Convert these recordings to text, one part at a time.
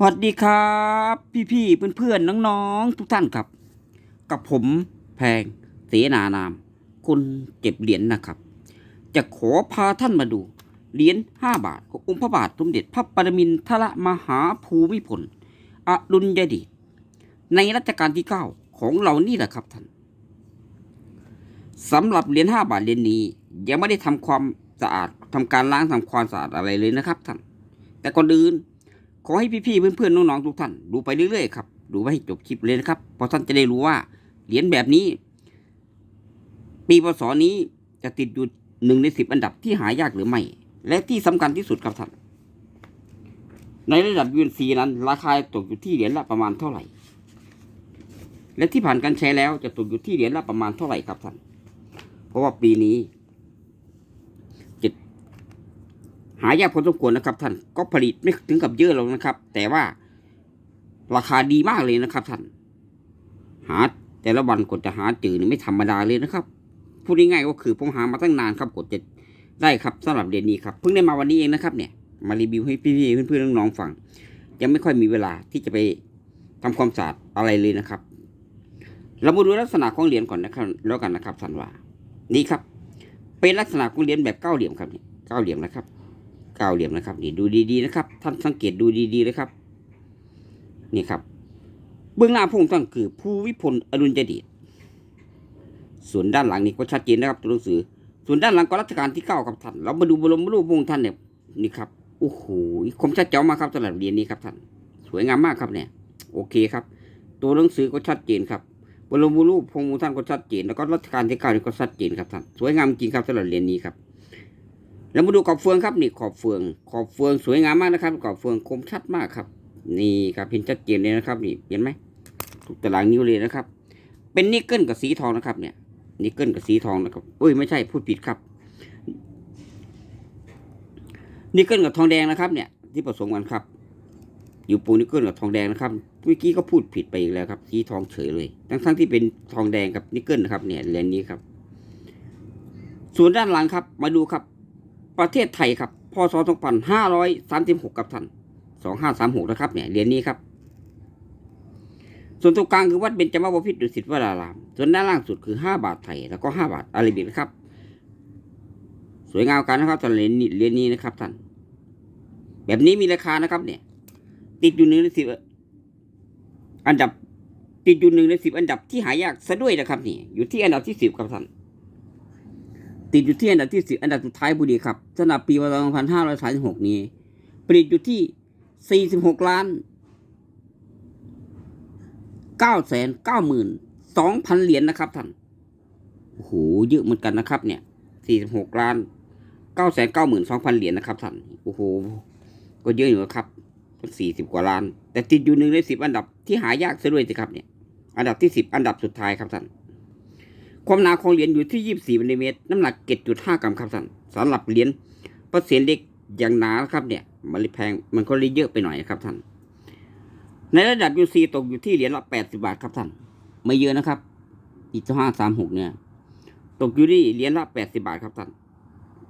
สวัสดีครับ พี่ๆเพื่อนๆน้องๆทุกท่านครับ กับผมแพงเสนานาม คนเก็บเหรียญนะครับ จะขอพาท่านมาดูเหรียญห้าบาทขององค์พระบาทสมเด็จพระปรมินทรมหาภูมิพลอดุลยเดชในรัชกาลที่เก้าของเรานี่แหละครับท่านสำหรับเหรียญห้าบาทเหรียญนี้ ยังไม่ได้ทำความสะอาดทำการล้างทำความสะอาดอะไรเลยนะครับท่านแต่ก่อนอื่น ขอให้พี่ๆเพื่อนๆน้องๆทุกท่านดูไปเรื่อยๆครับดูไปให้จบคลิปเลยนะครับเพราะท่านจะได้รู้ว่าเหรียญแบบนี้ ปีพศนี้จะติดอยู่หนึ่งในสิบอันดับที่หายากหรือไม่ และที่สำคัญที่สุดครับท่านในระดับยูนซีนั้น ราคาตกอยู่ที่เหรียญละประมาณเท่าไหร่ และที่ผ่านการใช้แล้วจะตกอยู่ที่เหรียญละประมาณเท่าไหร่ครับท่าน เพราะว่าปีนี้ หายากพอสมควรนะครับ ท่านก็ผลิตไม่ถึงกับเยอะหรอกนะครับ แต่ว่าราคาดีมากเลยนะครับ ท่าน หาแต่ละวันกดจะหาจืดไม่ธรรมดาเลยนะครับพูดง่ายๆก็คือผมหามาตั้งนานครับกดจะได้ครับสำหรับเดือนนี้ครับเพิ่งได้มาวันนี้เองนะครับ เนี่ย มารีวิวให้พี่ๆเพื่อนๆน้องๆฟัง ยังไม่ค่อยมีเวลาที่จะไปทำความสะอาดอะไรเลยนะครับ เรามาดูลักษณะของเหรียญก่อนนะครับ แล้วกันนะครับท่านว่านี่ครับ เป็นลักษณะของเหรียญแบบเก้าเหลี่ยมครับนี่เก้าเหลี่ยมนะครับ เก้าเหลี่ยมนะครับ นี่ดูดีๆนะครับ ท่านสังเกตดูดีๆเลยครับ นี่ครับ เบื้องหน้าพระองค์ท่านคือภูวิพลอดุลยเดชส่วนด้านหลังนี่ก็ชัดเจนนะครับตัวหนังสือ ส่วนด้านหลังก็รัชกาลที่เก้าครับท่าน เรามาดูบรมรูปพระองค์ท่านเนี่ยนี่ครับโอ้โหคมชัดเจ๋วมากครับสำหรับเรียญนี้ครับท่าน สวยงามมากครับเนี่ย โอเคครับ ตัวหนังสือก็ชัดเจนครับบรมรูปพระองค์ท่านก็ชัดเจนแล้วก็รัชกาลที่เก้านี่ก็ชัดเจนครับท่าน สวยงามจริงครับสำหรับเรียญนี้ครับ แล้วมาดูขอบเฟืองครับนี่ขอบเฟือง ขอบเฟืองสวยงามมากนะครับ ขอบเฟืองคมชัดมากครับ นี่ครับเห็นชัดเจนเลยนะครับ นี่เห็นไหมถูกตารางนิ้วเลยนะครับ เป็นนิกเกิลกับสีทองนะครับ เนี่ยนิกเกิลกับสีทองนะครับอุ้ยไม่ใช่พูดผิดครับนิกเกิลกับทองแดงนะครับ เนี่ย ที่ผสมกันครับ อยู่ปูนิกเกิลกับทองแดงนะครับเมื่อกี้ก็พูดผิดไปอีกแล้วครับสีทองเฉยเลยทั้งทั้งๆที่เป็นทองแดงกับนิกเกิลนะครับ เนี่ยเหรียญนี้ครับ ส่วนด้านหลังครับ มาดูครับ ประเทศไทยครับพศ2536 ครับท่าน 2536 นะครับเนี่ยเหรียญนี้ครับ ส่วนตรงกลางคือวัดเบญจมบพิตรดุสิตวราราม ส่วนด้านล่างสุดคือ 5 บาทไทย แล้วก็ 5 บาทอาราบิกนะครับ สวยงามกันนะครับท่านเหรียญนี้เหรียญนี้นะครับท่าน แบบนี้มีราคานะครับ เนี่ย ติดอยู่หนึ่งในสิบอันดับติดอยู่หนึ่งในสิบอันดับที่หายากซะด้วยนะครับนี่ อยู่ที่อันดับที่สิบครับท่าน ติดอยู่ที่อันดับที่สิบอันดับสุดท้ายบุรีครับสำหรับปีพศ2536 นี้ผลิตอยู่ที่ 46 ล้าน 9 9 2 0 0 0 เหรียญนะครับท่านโอ้โหเยอะเหมือนกันนะครับ เนี่ย 46 ล้าน 9 9 2 0 0 0 เหรียญนะครับท่านโอ้โหก็เยอะอยู่นะครับ40 กว่าล้าน แต่ติดอยู่หนึ่งในสิบอันดับที่หายากซะด้วยสิครับเนี่ยอันดับที่สิบอันดับสุดท้ายครับท่าน ความหนาของเหรียญอยู่ที่ 24มิลลิเมตรน้ำหนัก 7.5 กรัมครับท่านสำหรับเหรียญเปอร์เซ็นต์เล็กอย่างหนาครับเนี่ยมันเลยแพงมันก็เลยเยอะไปหน่อยครับท่านในระดับ UC ตกอยู่ที่เหรียญละ 80 บาทครับท่านไม่เยอะนะครับอีกห้าสามหกเนี่ยตกอยู่ที่เหรียญละ 80 บาทครับท่าน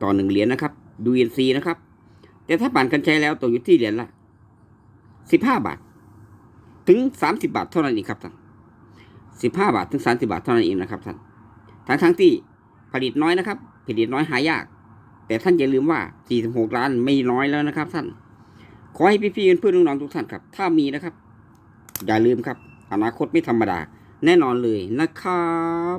ต่อหนึ่งเหรียญนะครับ ดู UNC นะครับ แต่ถ้าผ่านการใช้แล้วตกอยู่ที่เหรียญละ 15 บาท ถึง 30 บาทเท่านั้นเองครับท่าน15 บาทถึง 30 บาทเท่านั้นเองนะครับท่าน ทั้งทั้งที่ผลิตน้อยนะครับ ผลิตน้อยหายาก แต่ท่านอย่าลืมว่า 46 ล้านไม่น้อยแล้วนะครับ ท่าน ขอให้พี่ๆเพื่อนๆน้องๆทุกท่านครับ ถ้ามีนะครับ อย่าลืมครับ อนาคตไม่ธรรมดา แน่นอนเลยนะครับ